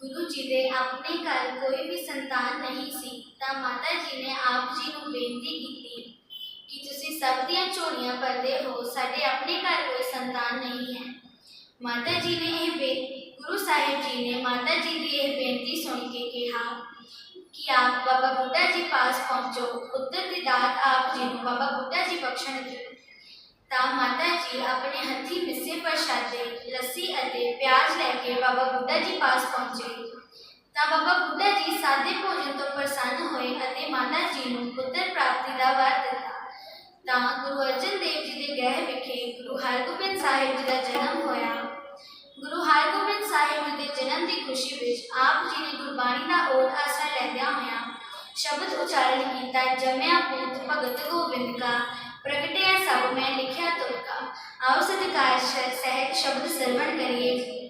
ਗੁਰੂ ਜੀ ਦੇ ਆਪਣੇ ਘਰ ਕੋਈ ਵੀ ਸੰਤਾਨ ਨਹੀਂ ਸੀ, ਤਾਂ ਮਾਤਾ ਜੀ ਨੇ ਆਪ ਜੀ ਨੂੰ ਬੇਨਤੀ ਕੀਤੀ ਕਿ ਤੁਸੀਂ ਸਭ ਦੀਆਂ ਝੋਲੀਆਂ ਭਰਦੇ ਹੋ, ਸਾਡੇ ਆਪਣੇ ਘਰ ਕੋਈ ਸੰਤਾਨ ਨਹੀਂ ਹੈ। ਮਾਤਾ ਜੀ ਨੇ ਇਹ ਬੇ, ਗੁਰੂ ਸਾਹਿਬ ਜੀ ਨੇ ਮਾਤਾ ਜੀ ਦੀ ਇਹ ਬੇਨਤੀ ਸੁਣ ਕੇ ਕਿਹਾ ਕਿ ਆਪ ਬਾਬਾ ਬੁੱਢਾ ਜੀ ਪਾਸ ਪਹੁੰਚੋ। ਉੱਤਰ ਦੀ ਦਾਤ ਆਪ ਜੀ ਨੂੰ ਬਾਬਾ ਬੁੱਢਾ ਜੀ ਬਖਸ਼ਣਗੇ ਤਾਂ ਮਾਤਾ ਜੀ ਆਪਣੇ ਹੱਥੀ ਮਿੱਸੇ ਪ੍ਰਸ਼ਾਦੇ, ਲੱਸੀ ਅਤੇ ਪਿਆਜ਼ ਲੈ ਕੇ ਬਾਬਾ ਬੁੱਢਾ ਜੀ ਪਾਸ ਪਹੁੰਚੇ। ਤਾਂ ਬਾਬਾ ਬੁੱਢਾ ਜੀ ਸਾਦੇ ਭੋਜਨ ਤੋਂ ਪ੍ਰਸੰਨ ਹੋਏ ਅਤੇ ਮਾਤਾ ਜੀ ਨੂੰ ਪੁੱਤਰ ਪ੍ਰਾਪਤੀ ਦਾ ਵਰ ਦਿੱਤਾ। ਤਾਂ ਗੁਰੂ ਅਰਜਨ ਦੇਵ ਜੀ ਦੇ ਗ੍ਰਹਿ ਵਿਖੇ ਗੁਰੂ ਹਰਗੋਬਿੰਦ ਸਾਹਿਬ ਜੀ ਦਾ ਜਨਮ ਹੋਇਆ। ਗੁਰੂ ਹਰਗੋਬਿੰਦ ਸਾਹਿਬ ਜੀ ਦੇ ਜਨਮ ਦੀ ਖੁਸ਼ੀ ਵਿੱਚ ਆਪ ਜੀ ਨੇ ਗੁਰਬਾਣੀ ਦਾ ਓਟ ਆਸਰਾ ਲੈਂਦਿਆਂ ਹੋਇਆ ਸ਼ਬਦ ਉਚਾਰਨ ਕੀਤਾ, ਜਮਿਆ ਪੁੱਤ ਭਗਤ ਗੋਬਿੰਦ ਕਾ ਪ੍ਰਗਟਿਆ ਸਭ ਮੈਂ ਲਿਖਿਆ ਤੁਰ ਕਾ ਆਓ ਸਤਿਕਾਰ ਸਹਿਤ ਸ਼ਬਦ ਸਰਵਣ ਕਰੀਏ ਜੀ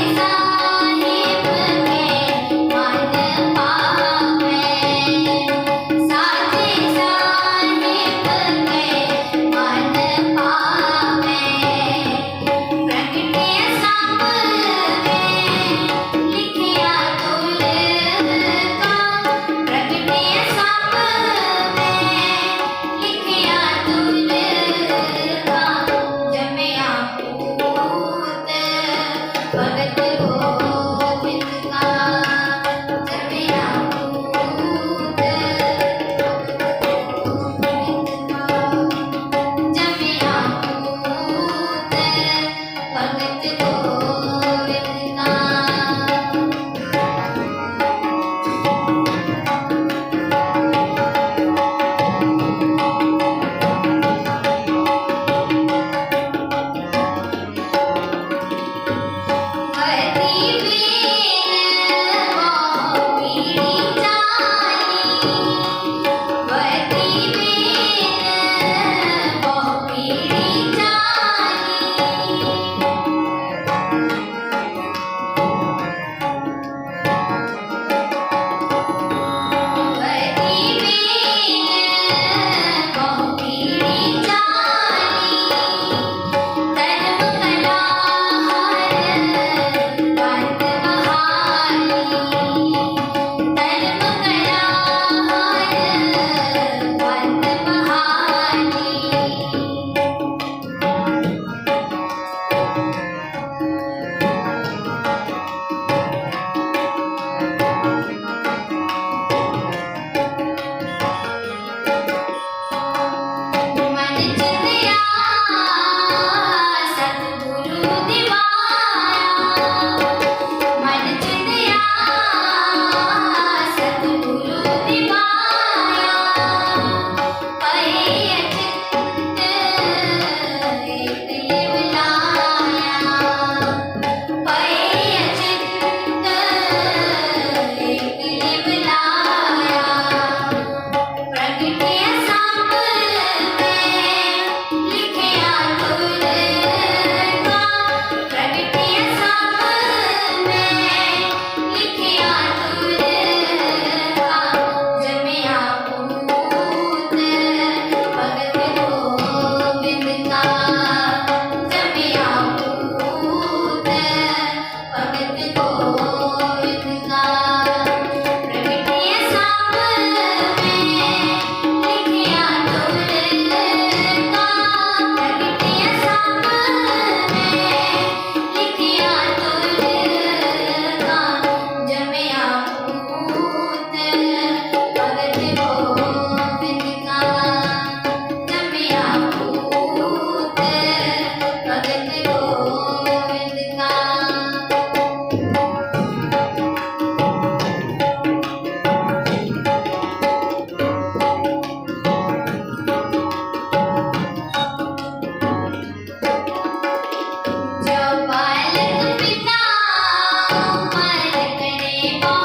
we found Thank you.